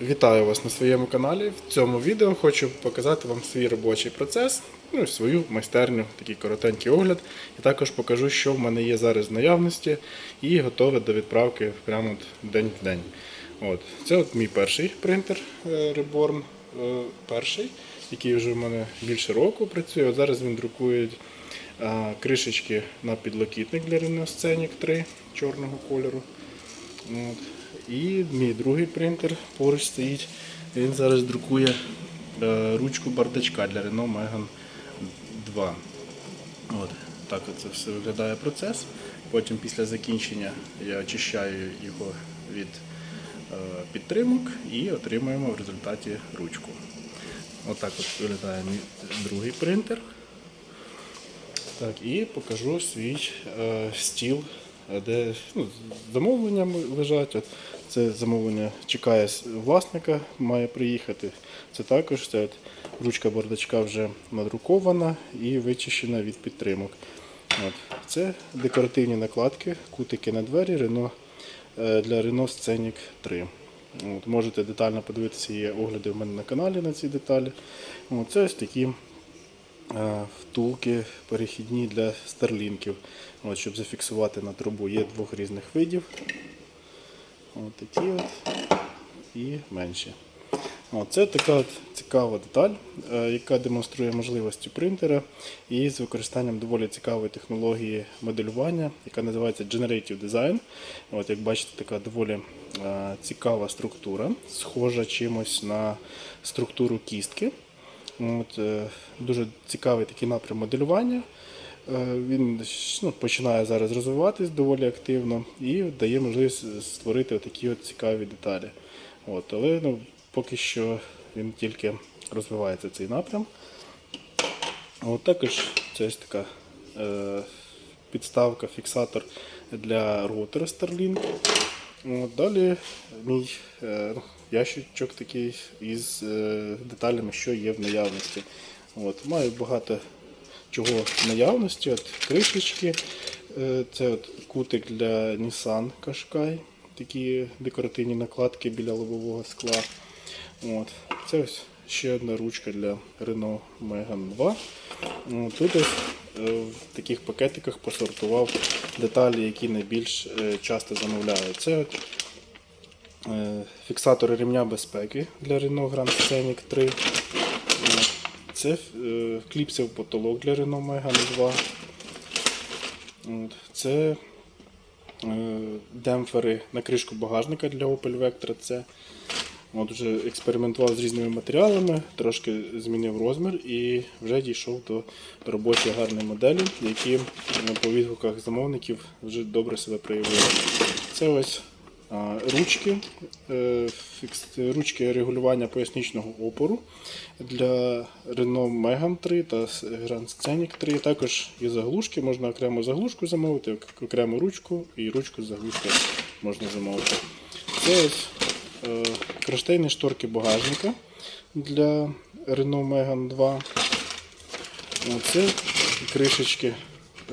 Вітаю вас на своєму каналі. В цьому відео хочу показати вам свій робочий процес, ну і свою майстерню, такий коротенький огляд. І також покажу, що в мене є зараз в наявності і готове до відправки прямо от день в день. От. Це от мій перший принтер е, Reborn, е, перший, який вже в мене більше року працює. От зараз він друкує е, кришечки на підлокітник для Scenic 3 чорного кольору. От. І мій другий принтер поруч стоїть. Він зараз друкує е, ручку бардачка для Renault Megane 2. От. Так це все виглядає процес. Потім після закінчення я очищаю його від е, підтримок і отримуємо в результаті ручку. Отак от виглядає мій другий принтер. Так, і покажу свій е, стіл, де ну, замовлення лежать. От це замовлення чекає власника, має приїхати. Це також це от, ручка бардачка вже надрукована і вичищена від підтримок. От. Це декоративні накладки, кутики на двері Renault, е, для Renault Scenic 3. От, можете детально подивитися, є огляди в мене на каналі на ці деталі. От, це ось такі е, втулки перехідні для старлінків, от, щоб зафіксувати на трубу. Є двох різних видів. От такі от і менші. От, це така от цікава деталь, е, яка демонструє можливості принтера і з використанням доволі цікавої технології моделювання, яка називається Generative Design. От, як бачите, така доволі е, цікава структура, схожа чимось на структуру кістки. От, е, дуже цікавий такий напрям моделювання. Е, Він ну, починає зараз розвиватись доволі активно і дає можливість створити такі цікаві деталі. От, але ну, поки що він тільки розвивається цей напрям. От також це ось така е, підставка, фіксатор для роутера Starlink. От, далі мій е, ящичок такий із е, деталями, що є в наявності. От, маю багато чого в наявності. От, кришечки, е, це от кутик для Nissan Qashqai, такі декоративні накладки біля лобового скла. От. Це ось ще одна ручка для Renault Megane 2. Тут ось е, в таких пакетиках посортував деталі, які найбільш е, часто замовляю. Це от е, фіксатори ремня безпеки для Renault Grand Scenic 3. Е, Це е, кліпси в потолок для Renault Megane 2. Це е, демпфери на кришку багажника для Opel Vectra C. От вже експериментував з різними матеріалами, трошки змінив розмір і вже дійшов до робочої гарної моделі, які е, по відгуках замовників вже добре себе проявили. Це ось ручки, е, ручки регулювання поясничного опору для Renault Megane 3 та Grand Scenic 3. Також є заглушки, можна окрему заглушку замовити, окрему ручку і ручку з заглушки можна замовити. Це ось е, кронштейні шторки багажника для Renault Megane 2. Це кришечки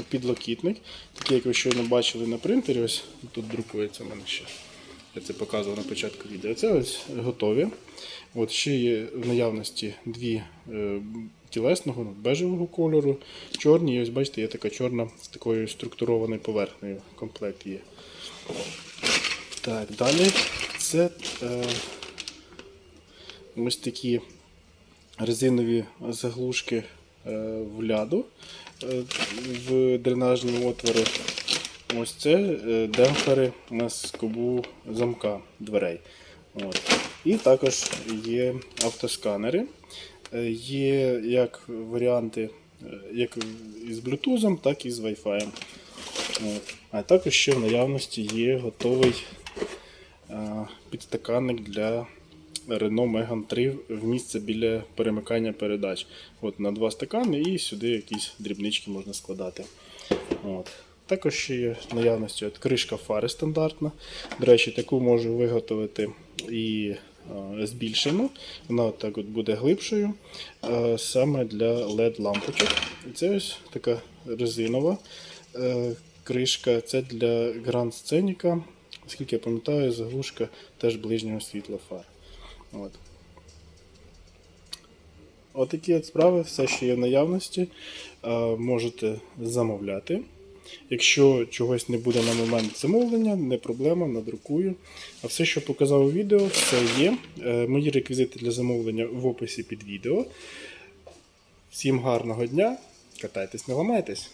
підлокітник, такі, як ви щойно бачили на принтері. Ось тут друкується в мене ще. Я це показував на початку відео. Це ось готові. От ще є в наявності дві е, тілесного ну, бежевого кольору, чорні. І ось бачите, є така чорна з такою структурованою поверхнею. Комплект є. Так, далі це е, ось такі резинові заглушки в ляду е, в дренажні отвори. Ось це е, демпфери на скобу замка дверей. От. І також є автосканери. Е, Є як варіанти е, як із Bluetooth, так і з Wi-Fi. От. А також ще в наявності є готовий е, підстаканник для Renault Megane 3 в місце біля перемикання передач. От на два стакани і сюди якісь дрібнички можна складати. От. Також ще є наявності кришка фари стандартна. До речі, таку можу виготовити і е, збільшену. Вона так от буде глибшою, е, саме для LED-лампочок. І це ось така резинова е, кришка. Це для Grand Scenic. Оскільки я пам'ятаю, заглушка теж ближнього світла фар. От. Отакі от справи, все, що є в наявності, е, можете замовляти. Якщо чогось не буде на момент замовлення, не проблема, надрукую. А все, що показав у відео, все є. Е, Мої реквізити для замовлення в описі під відео. Всім гарного дня! Катайтесь, не ламайтесь!